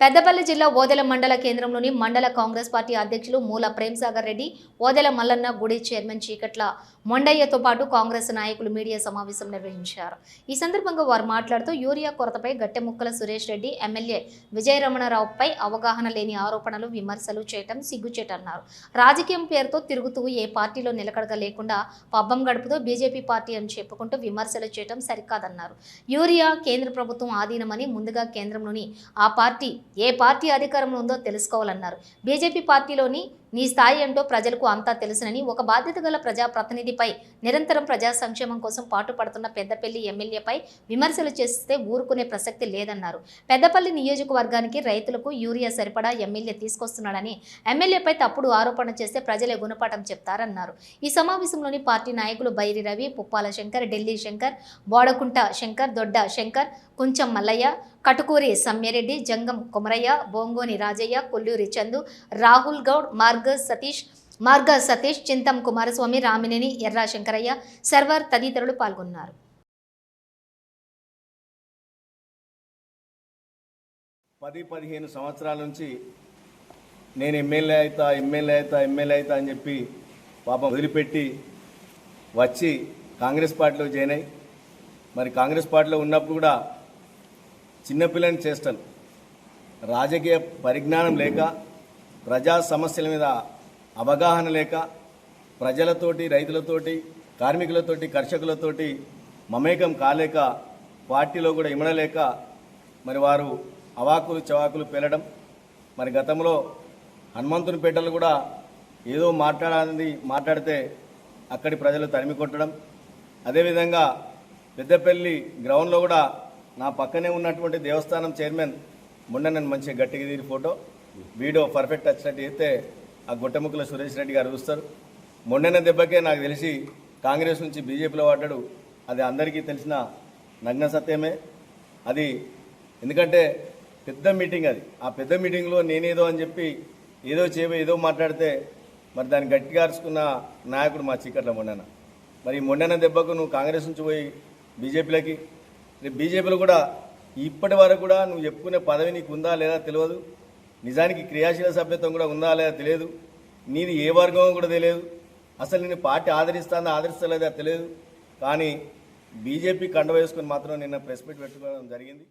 పెద్దపల్లి జిల్లా ఓదెల మండల కేంద్రంలోని మండల కాంగ్రెస్ పార్టీ అధ్యక్షులు మూల ప్రేమ్సాగర్ రెడ్డి ఓదెల మల్లన్న గుడి చైర్మన్ చీకట్ల మొండయ్యతో పాటు కాంగ్రెస్ నాయకులు మీడియా సమావేశం నిర్వహించారు. ఈ సందర్భంగా వారు మాట్లాడుతూ యూరియా కొరతపై గట్టెముక్కల సురేష్ రెడ్డి ఎమ్మెల్యే విజయరమణరావుపై అవగాహన లేని ఆరోపణలు విమర్శలు చేయటం సిగ్గుచేటన్నారు. రాజకీయం పేరుతో తిరుగుతూ ఏ పార్టీలో నిలకడగా లేకుండా పబ్బం గడుపుతూ బీజేపీ పార్టీ అని చెప్పుకుంటూ విమర్శలు చేయటం సరికాదన్నారు. యూరియా కేంద్ర ప్రభుత్వం ఆధీనమని ముందుగా కేంద్రంలోని ఆ పార్టీ ఏ పార్టీ అధికారంలో ఉందో తెలుసుకోవాలన్నారు. బీజేపీ పార్టీలోని నీ స్థాయి ఏంటో ప్రజలకు అంతా తెలుసునని ఒక బాధ్యత గల ప్రజాప్రతినిధిపై నిరంతరం ప్రజా సంక్షేమం కోసం పాటుపడుతున్న పెద్దపల్లి ఎమ్మెల్యేపై విమర్శలు చేస్తే ఊరుకునే ప్రసక్తి లేదన్నారు. పెద్దపల్లి నియోజకవర్గానికి రైతులకు యూరియా సరిపడా ఎమ్మెల్యే తీసుకొస్తున్నాడని ఎమ్మెల్యేపై తప్పుడు ఆరోపణ చేస్తే ప్రజలే గుణపాఠం చెప్తారన్నారు. ఈ సమావేశంలోని పార్టీ నాయకులు బైరి రవి పుప్పాల శంకర్ ఢిల్లీ శంకర్ బోడకుంట శంకర్ దొడ్డ శంకర్ కొంచెం మల్లయ్య కటుకూరి సమ్మెరెడ్డి జంగం కుమరయ్య బోంగోని రాజయ్య కొల్లూరి చందు రాహుల్ గౌడ్ మార్గ సతీష్ మార్గ సతీష్ చింతం కుమారస్వామి రామినేని ఎర్రా శంకరయ్య సర్వర్ తదితరులు పాల్గొన్నారు. పది పదిహేను సంవత్సరాల నుంచి నేను ఎమ్మెల్యే అవుతా ఎమ్మెల్యే అవుతా ఎమ్మెల్యే అవుతా అని చెప్పి పాపం వదిలిపెట్టి వచ్చి కాంగ్రెస్ పార్టీలో జాయిన్ అయ్యి మరి కాంగ్రెస్ పార్టీలో ఉన్నప్పుడు కూడా చిన్నపిల్లని చేస్తాను రాజకీయ పరిజ్ఞానం లేక ప్రజా సమస్యల మీద అవగాహన లేక ప్రజలతోటి రైతులతోటి కార్మికులతోటి కర్షకులతోటి మమేకం కాలేక పార్టీలో కూడా ఇమడలేక మరి వారు అవాకులు చవాకులు పేలడం. మరి గతంలో హనుమంతుని పేటలు కూడా ఏదో మాట్లాడాలని మాట్లాడితే అక్కడి ప్రజలు తరిమి కొట్టడం. అదేవిధంగా పెద్దపల్లి గ్రౌండ్లో కూడా నా పక్కనే ఉన్నటువంటి దేవస్థానం చైర్మన్ మొన్న నేను మంచిగా గట్టిగా తీరి ఫోటో వీడియో పర్ఫెక్ట్ వచ్చినట్టు చెప్తే ఆ గుట్టముక్కల సురేష్ రెడ్డి గారు చూస్తారు. మొన్న దెబ్బకే నాకు తెలిసి కాంగ్రెస్ నుంచి బీజేపీలో పడ్డాడు. అది అందరికీ తెలిసిన నగ్న సత్యమే. అది ఎందుకంటే పెద్ద మీటింగ్ అది. ఆ పెద్ద మీటింగ్లో నేనేదో అని చెప్పి ఏదో చేయబో ఏదో మాట్లాడితే మరి దాన్ని గట్టిగా అరుచుకున్న నాయకుడు మా చీకట్ల మొండన మరి మొండన దెబ్బకు నువ్వు కాంగ్రెస్ నుంచి పోయి బీజేపీలకి రేపు బీజేపీలో కూడా ఇప్పటి వరకు కూడా నువ్వు చెప్పుకునే పదవి నీకు ఉందా లేదా తెలియదు. నిజానికి క్రియాశీల సభ్యత్వం కూడా ఉందా లేదా తెలియదు. నేను ఏ వర్గం కూడా తెలియదు. అసలు నేను పార్టీ ఆదరిస్తానా ఆదరిస్తలేదా తెలియదు. కానీ బీజేపీ కండ వేసుకుని మాత్రం నిన్న ప్రెస్ మీట్ పెట్టుకోవడం జరిగింది.